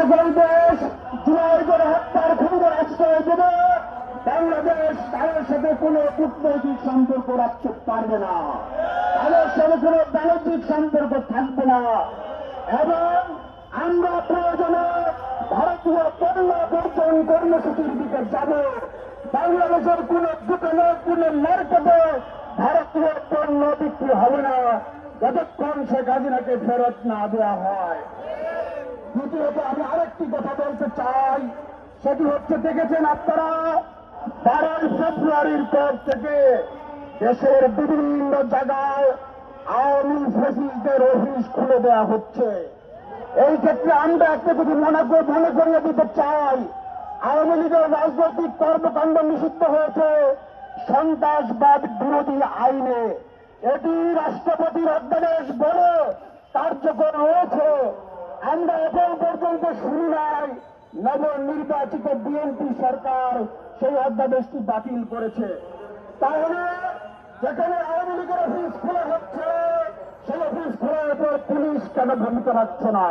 সকল দেশ জুলাই করে হত্যার খুনের আশ্রয় দেবে। বাংলাদেশ তাদের সাথে কোনো কূটনৈতিক সম্পর্ক রাখতে পারবে না। তাদের সাথে কোনো বাণিজ্যিক সম্পর্ক থাকবে না। এবং আমরা প্রয়োজনে ভারতীয় পণ্য বর্জন কর্মসূচির দিকে যাব। বাংলাদেশের কোন দোকানে, কোন মার্কেটে ভারতীয় পণ্য বিক্রি হবে না। যতক্ষণ সে হাসিনাকে ফেরত না দেওয়া হয়। দ্বিতীয়ত আমি আরেকটি কথা বলতে চাই। সেটি হচ্ছে, দেখেছেন আপনারা? বারোই ফেব্রুয়ারির পর থেকে দেশের বিভিন্ন জায়গায় আওয়ামী ফেসিসদের অফিস খুলে দেওয়া হচ্ছে। এই ক্ষেত্রে আমরা একটা যদি মনে করে, মনে করিয়ে দিতে চাই, আওয়ামী লীগের রাজনৈতিক কর্মকাণ্ড নিষিদ্ধ হয়েছে সন্ত্রাসবাদ বিরোধী আইনে। এটি রাষ্ট্রপতির অধ্যাদেশ বলে কার্যকর রয়েছে আমরা এখন পর্যন্ত শুনি নাই, নবনির্বাচিত বিএনপি সরকার সেই অধ্যাদেশটি বাতিল করেছে। তাহলে যেখানে আওয়ামী লীগের অফিস খোলা হচ্ছে, সেই অফিস খোলার পর পুলিশ কেন ভূমিকা রাখছে না?